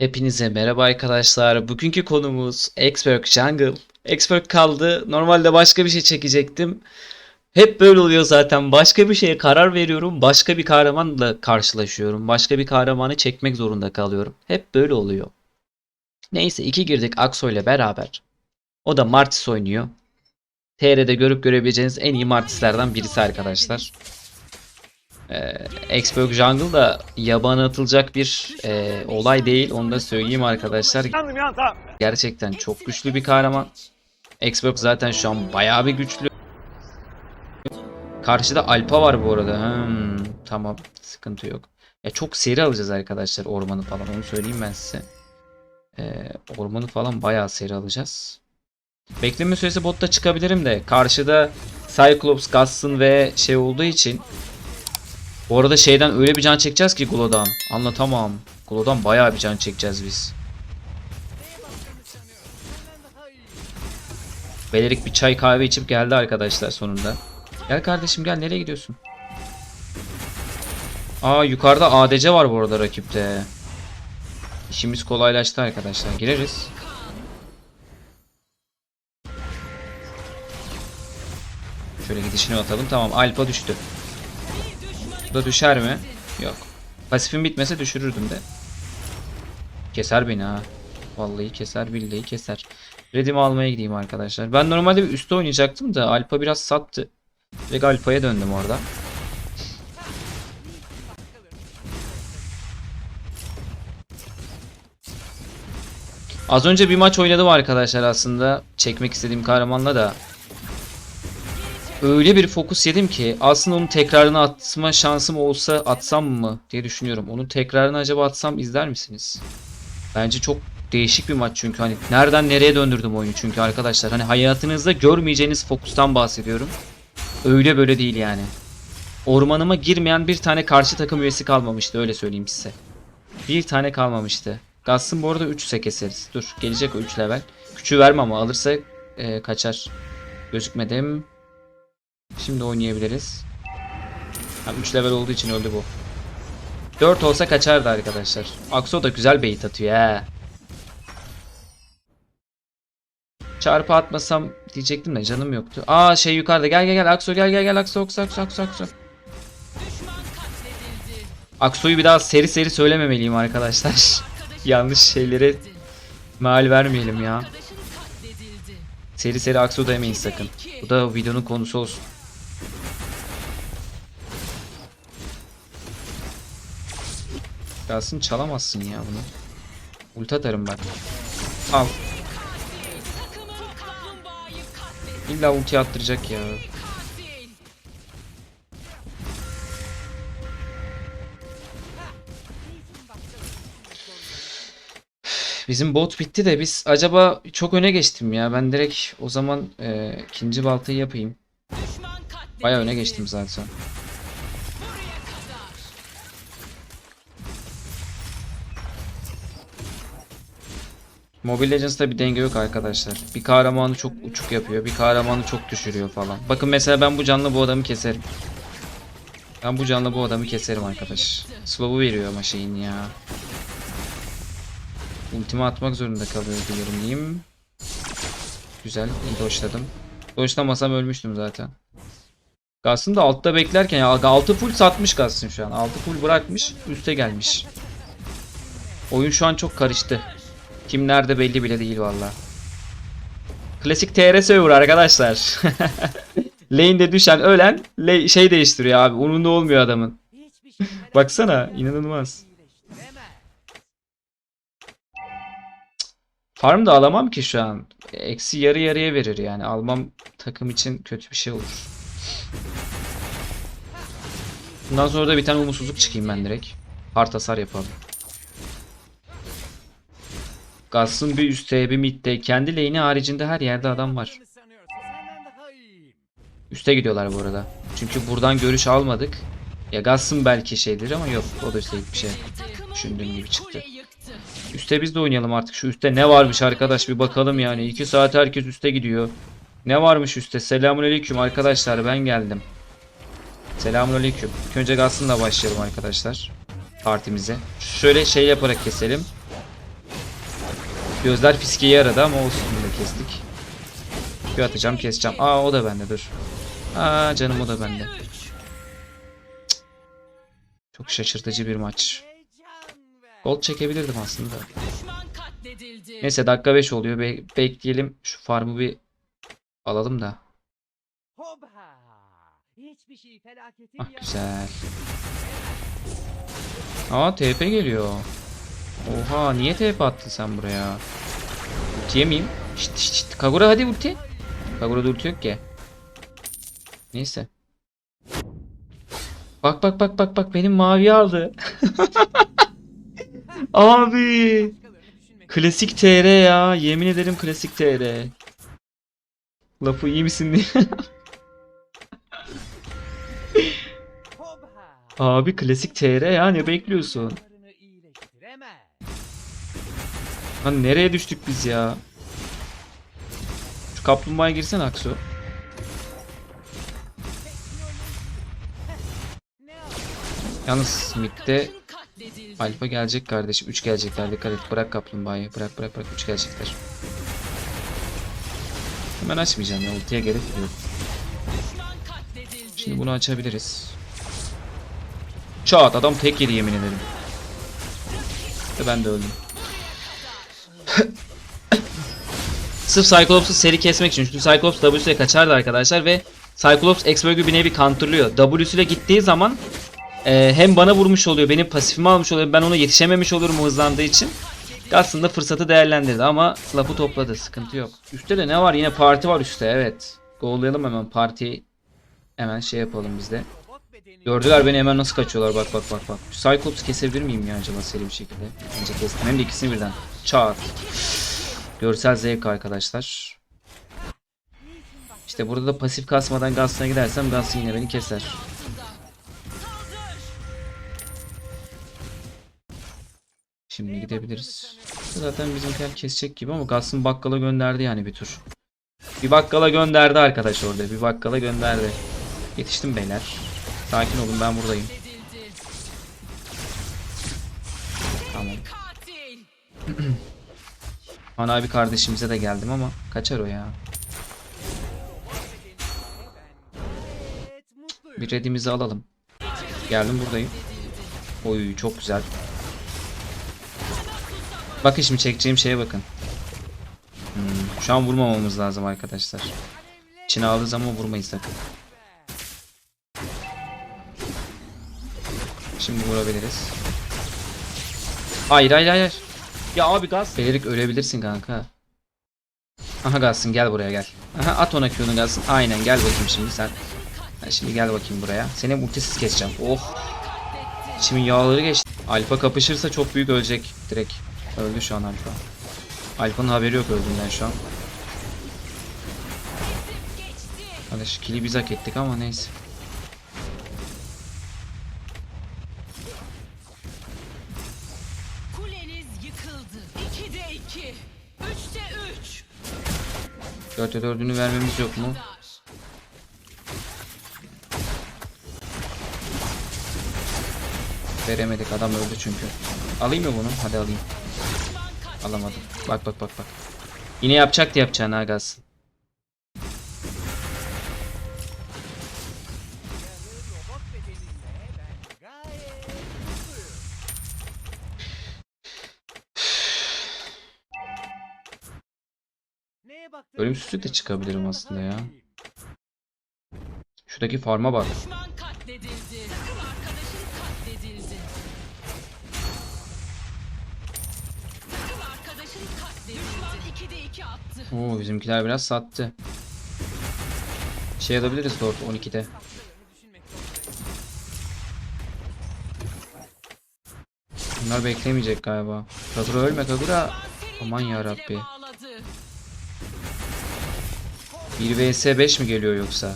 Hepinize merhaba arkadaşlar. Bugünkü konumuz Expert Jungle. Expert kaldı. Normalde başka bir şey çekecektim. Hep böyle oluyor zaten. Başka bir şeye karar veriyorum. Başka bir kahramanla karşılaşıyorum. Başka bir kahramanı çekmek zorunda kalıyorum. Hep böyle oluyor. Neyse iki girdik Akso ile beraber. O da Martis oynuyor. TR'de görüp görebileceğiniz en iyi Martislerden birisi arkadaşlar. Ee, Expert Jungle da yabana atılacak bir e, olay değil. Onu da söyleyeyim arkadaşlar. Gerçekten çok güçlü bir kahraman. Expert zaten şu an bayağı bir güçlü. Karşıda Alpa var bu arada. Hmm, tamam sıkıntı yok. Ya çok seri alacağız arkadaşlar ormanı falan onu söyleyeyim ben size. Ee, ormanı falan bayağı seri alacağız. Bekleme süresi botta çıkabilirim de karşıda Cyclops, Gassın ve şey olduğu için bu arada şeyden öyle bir can çekeceğiz ki Glo'dan. Anlatamam. Glo'dan bayağı bir can çekeceğiz biz. Belerik bir çay kahve içip geldi arkadaşlar sonunda. Gel kardeşim gel nereye gidiyorsun? Aa yukarıda ADC var bu arada rakipte. İşimiz kolaylaştı arkadaşlar. Gireriz. Şöyle gidişini atalım. Tamam Alpa düştü. Bu da düşer mi? Yok. Pasifim bitmese düşürürdüm de. Keser beni ha. Vallahi keser billahi keser. Redimi almaya gideyim arkadaşlar. Ben normalde bir üstte oynayacaktım da Alpa biraz sattı. Ve Alpa'ya döndüm orada. Az önce bir maç oynadım arkadaşlar aslında. Çekmek istediğim kahramanla da. Öyle bir fokus yedim ki aslında onun tekrarını atma şansım olsa atsam mı diye düşünüyorum. Onun tekrarını acaba atsam izler misiniz? Bence çok değişik bir maç çünkü hani nereden nereye döndürdüm oyunu çünkü arkadaşlar. Hani hayatınızda görmeyeceğiniz fokustan bahsediyorum. Öyle böyle değil yani. Ormanıma girmeyen bir tane karşı takım üyesi kalmamıştı öyle söyleyeyim size. Bir tane kalmamıştı. Gass'ın bu arada 3'se keseriz. Dur gelecek o 3 level. Küçüğü verme ama alırsa e, kaçar. Gözükmedim. Şimdi oynayabiliriz. 3 level olduğu için öldü bu. 4 olsa kaçardı arkadaşlar. Akso da güzel bait atıyor he. Çarpı atmasam diyecektim de canım yoktu. Aa şey yukarıda gel gel gel Akso gel gel gel Akso Akso Akso Akso Akso. Akso'yu bir daha seri seri söylememeliyim arkadaşlar. Yanlış şeylere mal vermeyelim ya. Seri seri Akso demeyin sakın. Bu da videonun konusu olsun. Gelsin çalamazsın ya bunu. Ulti atarım bak. Al. İlla ulti attıracak ya. Bizim bot bitti de biz acaba çok öne geçtim ya. Ben direkt o zaman e, ikinci baltayı yapayım. Baya öne geçtim zaten. Mobile Legends'ta bir denge yok arkadaşlar. Bir kahramanı çok uçuk yapıyor, bir kahramanı çok düşürüyor falan. Bakın mesela ben bu canlı bu adamı keserim. Ben bu canlı bu adamı keserim arkadaş. Slow'u veriyor ama şeyin ya. Ultimi atmak zorunda kalıyor diyeyim. Güzel, iyi doşladım. Doşlamasam ölmüştüm zaten. Gass'ın da altta beklerken ya 6 full satmış Gass'ın şu an. 6 full bırakmış, üste gelmiş. Oyun şu an çok karıştı. Kim nerede belli bile değil valla. Klasik TR server arkadaşlar. Lane'de düşen ölen şey değiştiriyor abi. Umurunda olmuyor adamın. Baksana inanılmaz. Farm da alamam ki şu an. Eksi yarı yarıya verir yani. Almam takım için kötü bir şey olur. Bundan sonra da bir tane umutsuzluk çıkayım ben direkt. Hard hasar yapalım. Gass'ın bir üstte bir midde kendi lane'i haricinde her yerde adam var. Üste gidiyorlar bu arada. Çünkü buradan görüş almadık. Ya Gass'ın belki şeydir ama yok o da üstte bir şey. Düşündüğüm gibi çıktı. Üste biz de oynayalım artık. Şu üstte ne varmış arkadaş bir bakalım yani. 2 saat herkes üste gidiyor. Ne varmış üstte? Selamünaleyküm arkadaşlar ben geldim. Selamünaleyküm. İlk önce Gass'ınla başlayalım arkadaşlar. Partimize. Şöyle şey yaparak keselim. Gözler fiskeye yaradı ama olsun bunu kestik. Bir atacağım keseceğim. Aa o da bende dur. Aa canım o da bende. Çok şaşırtıcı bir maç. Gol çekebilirdim aslında. Neyse dakika 5 oluyor. Be- bekleyelim. Şu farmı bir alalım da. Ah güzel. Aa TP geliyor. Oha niye TP attın sen buraya? Ultiye miyim? Şşt şşt şşt. Kagura hadi ulti. Kagura'da ulti yok ki. Neyse. Bak bak bak bak bak benim mavi aldı. Abi. Klasik TR ya. Yemin ederim klasik TR. Lafı iyi misin diye. Abi klasik TR ya ne bekliyorsun? Lan nereye düştük biz ya? Şu kaplumbağaya girsen Aksu. Yalnız midde alfa gelecek kardeşim. 3 gelecekler dikkat et. Bırak kaplumbağayı. Bırak bırak bırak 3 gelecekler. Hemen açmayacağım ya. Ultiye gerek yok. Şimdi bunu açabiliriz. Çat adam tek yedi yemin ederim. Ve ben de öldüm. Sırf Cyclops'u seri kesmek için. Çünkü Cyclops W'süyle kaçardı arkadaşlar ve Cyclops X-Bug'ü bir nevi counterlıyor. W'süyle gittiği zaman e, hem bana vurmuş oluyor, benim pasifimi almış oluyor. Ben ona yetişememiş olurum hızlandığı için. Aslında fırsatı değerlendirdi ama lafı topladı. Sıkıntı yok. Üstte de ne var? Yine parti var üstte evet. Gollayalım hemen partiyi. Hemen şey yapalım biz de. Robot bedeni Gördüler beni hemen nasıl kaçıyorlar bak bak bak bak. Şu Cyclops kesebilir miyim ya acaba seri bir şekilde? Bence kestim. Hem de ikisini birden. Çat. Görsel zevk arkadaşlar. İşte burada da pasif kasmadan Guns'ına gidersem Guns yine beni keser. Şimdi gidebiliriz. Zaten bizimkiler kesecek gibi ama Guns'ın bakkala gönderdi yani bir tur. Bir bakkala gönderdi arkadaş orada. Bir bakkala gönderdi. Yetiştim beyler. Sakin olun ben buradayım. Tamam. Ana abi kardeşimize de geldim ama kaçar o ya. Bir redimizi alalım. Geldim buradayım. Oy çok güzel. Bakın şimdi çekeceğim şeye bakın. Hmm, şu an vurmamamız lazım arkadaşlar. İçine aldığı zaman vurmayız sakın. Şimdi vurabiliriz. Hayır hayır hayır. Ya abi gaz. Belirik ölebilirsin kanka. Aha Gazsın gel buraya gel. Aha at ona Q'nu Gazsın. Aynen gel bakayım şimdi sen. Ha, şimdi gel bakayım buraya. Seni ultisiz keseceğim. Oh. Şimdi yağları geçti. Alfa kapışırsa çok büyük ölecek direkt. Öldü şu an Alfa. Alfa'nın haberi yok öldüğünden şu an. Hadi şu kili biz hak ettik ama neyse. 2. 3'te 3. 4'te 4'ünü vermemiz yok mu? Veremedik adam öldü çünkü. Alayım mı bunu? Hadi alayım. Alamadım. Bak bak bak bak. Yine yapacaktı yapacağını Agaz. Ölümsüzlük de çıkabilirim aslında ya. Şuradaki farma bak. Düşman katledildi. Takım arkadaşın katledildi. Takım arkadaşın katledildi. Düşman 2'de 2 attı. Oo bizimkiler biraz sattı. Şey alabiliriz Lord 12'de. Başkalarını düşünmek Bunlar beklemeyecek galiba. Kagura ölme Kagura. Aman ya 1 vs 5 mi geliyor yoksa?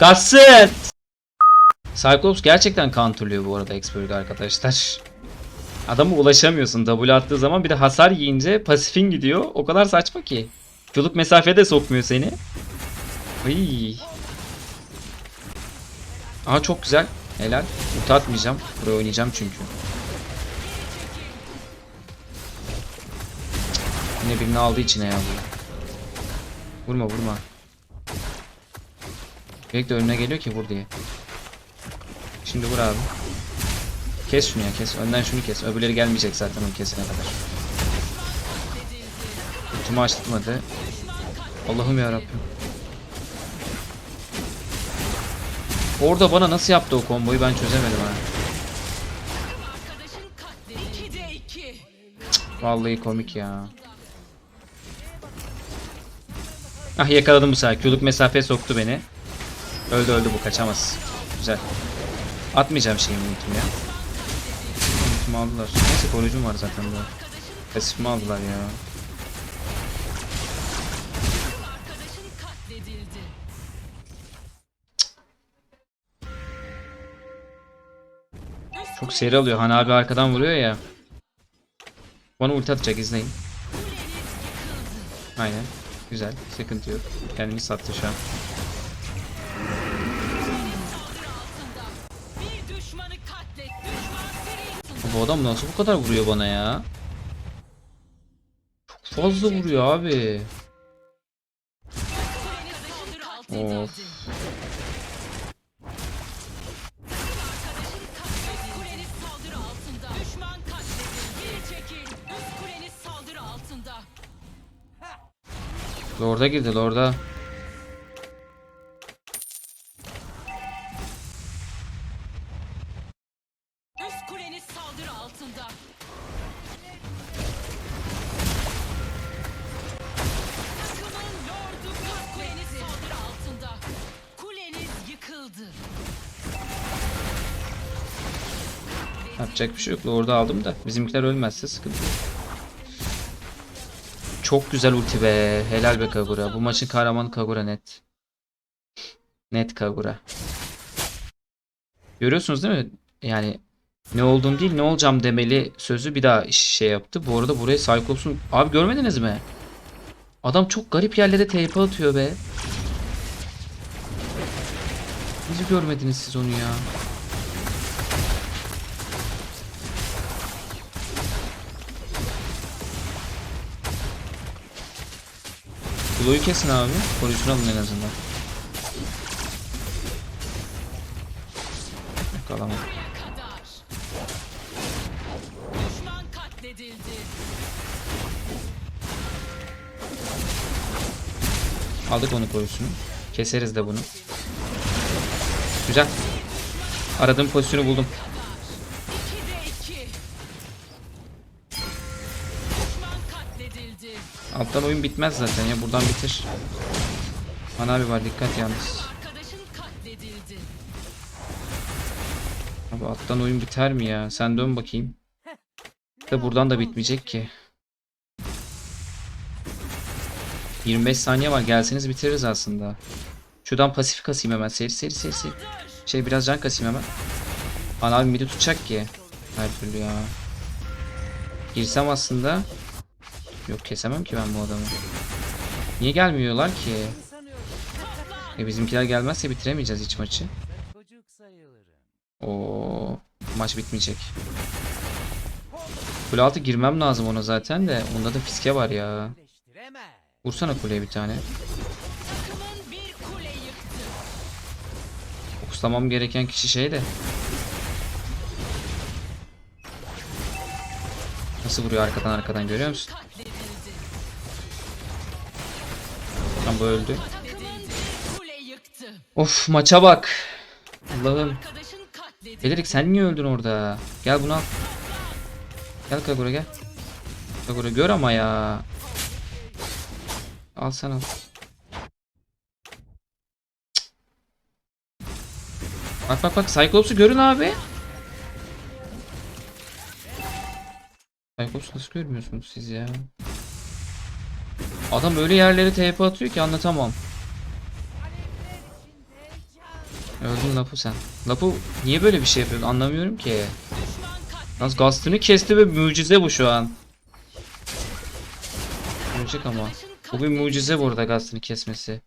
Gatsın! Cyclops gerçekten counterlıyor bu arada Xburg arkadaşlar. Adama ulaşamıyorsun W attığı zaman bir de hasar yiyince pasifin gidiyor. O kadar saçma ki. Çoluk mesafede sokmuyor seni. Ay. Aa çok güzel. Helal. Ulti atmayacağım. Buraya oynayacağım çünkü. Yine birini aldı içine ya. Vurma vurma. Belki de önüne geliyor ki vur diye. Şimdi vur abi. Kes şunu ya kes. Önden şunu kes. Öbürleri gelmeyecek zaten onu kesene kadar. Ultimi açtırmadı. Allah'ım ya Orada bana nasıl yaptı o komboyu ben çözemedim ha. Arkadaşın katledildi. 2'de 2. Vallahi komik ya. Ah yakaladım bu sefer. Q'luk mesafeye soktu beni. Öldü öldü bu kaçamaz. Güzel. Atmayacağım şeyimi ultimi ya. Ultimi aldılar. Neyse koruyucum var zaten bu. Pasifimi aldılar ya. Çok seri alıyor. Han abi arkadan vuruyor ya. Bana ulti atacak izleyin. Aynen. Güzel. Sıkıntı yok. Kendini sattı şu an. Bu adam nasıl bu kadar vuruyor bana ya? Çok fazla vuruyor abi. Of. Altında. Kuleniz yıkıldı. Yapacak bir şey yok. Lord'u aldım da. Bizimkiler ölmezse sıkıntı yok. Çok güzel ulti be. Helal be Kagura. Bu maçın kahramanı Kagura net. Net Kagura. Görüyorsunuz değil mi? Yani ne olduğum değil ne olacağım demeli sözü bir daha şey yaptı. Bu arada buraya Cyclops'un... Abi görmediniz mi? Adam çok garip yerlere TP atıyor be. Nasıl görmediniz siz onu ya? Blue'yu kesin abi. Koruyucunu alın en azından. Katledildi. Aldık onu koruyucunu. Keseriz de bunu. Güzel. Aradığım pozisyonu buldum. Alttan oyun bitmez zaten ya. Buradan bitir. Ana abi var dikkat yalnız. Abi alttan oyun biter mi ya? Sen dön bakayım. De buradan da bitmeyecek ki. 25 saniye var. Gelseniz bitiririz aslında. Şuradan pasif kasayım hemen. Seri seri seri seri. Şey biraz can kasayım hemen. Ana abi midi tutacak ki. Her türlü ya. Girsem aslında. Yok kesemem ki ben bu adamı. Niye gelmiyorlar ki? E bizimkiler gelmezse bitiremeyeceğiz hiç maçı. Oo, maç bitmeyecek. Kule altı girmem lazım ona zaten de. Onda da fiske var ya. Vursana kuleye bir tane. Fokuslamam gereken kişi şey de. Nasıl vuruyor arkadan arkadan görüyor musun? Tam bu öldü. Of maça bak. Allah'ım. Belirik sen niye öldün orada? Gel bunu al. Gel Kagura gel. Kagura gör ama ya. Al sen al. Bak bak bak Cyclops'u görün abi. Cyclops'u nasıl görmüyorsunuz siz ya? Adam öyle yerlere TP atıyor ki anlatamam. Öldün Lapu sen. Lapu niye böyle bir şey yapıyorsun anlamıyorum ki. Yalnız Gastını kesti ve mucize bu şu an. Ölecek ama. Bu bir mucize bu arada kesmesi.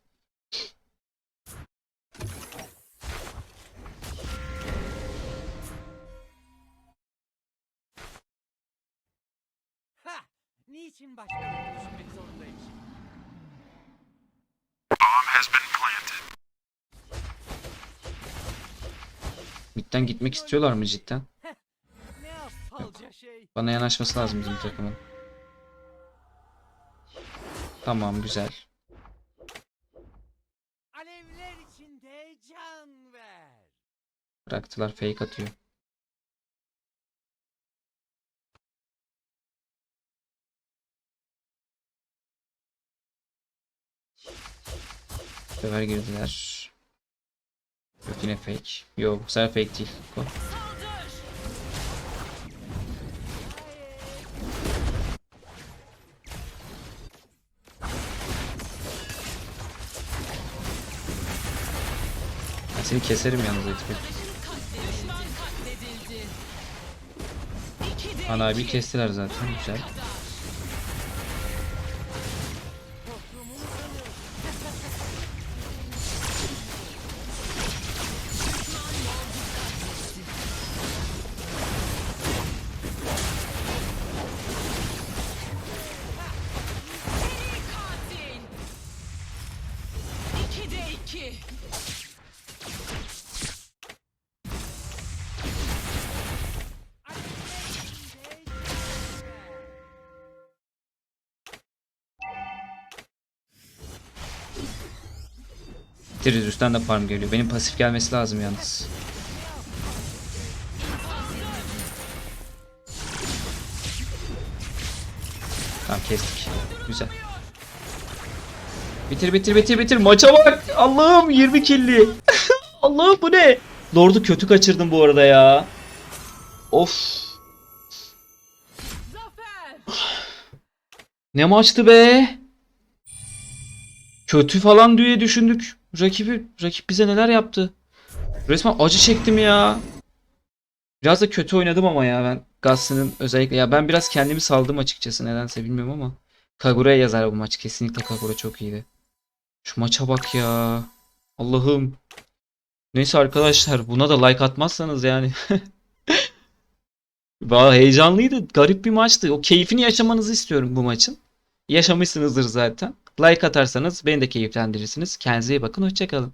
Niçin şimdi? Mid'den gitmek istiyorlar mı cidden? Şey. Bana yanaşması lazım bizim takımın. Tamam güzel. Alevler içinde can ver. Bıraktılar fake atıyor. Sefer girdiler. Yok yine fake. Yok bu sefer fake değil. Saldır. Ben seni keserim yalnız Etmek. Ana bir kestiler zaten güzel. 2. Tirizus'tan da farm geliyor. Benim pasif gelmesi lazım yalnız. Tamam kestik. Güzel. Bitir bitir bitir bitir. Maça bak. Allah'ım 20 killi. Allah'ım bu ne? Lord'u kötü kaçırdım bu arada ya. Of. Ne maçtı be? Kötü falan diye düşündük. Rakibi, rakip bize neler yaptı? Resmen acı çektim ya. Biraz da kötü oynadım ama ya ben Gass'ın özellikle ya ben biraz kendimi saldım açıkçası nedense bilmiyorum ama Kagura'ya yazar bu maç kesinlikle Kagura çok iyiydi. Şu maça bak ya. Allah'ım. Neyse arkadaşlar buna da like atmazsanız yani. Valla heyecanlıydı. Garip bir maçtı. O keyfini yaşamanızı istiyorum bu maçın. Yaşamışsınızdır zaten. Like atarsanız beni de keyiflendirirsiniz. Kendinize iyi bakın. Hoşçakalın.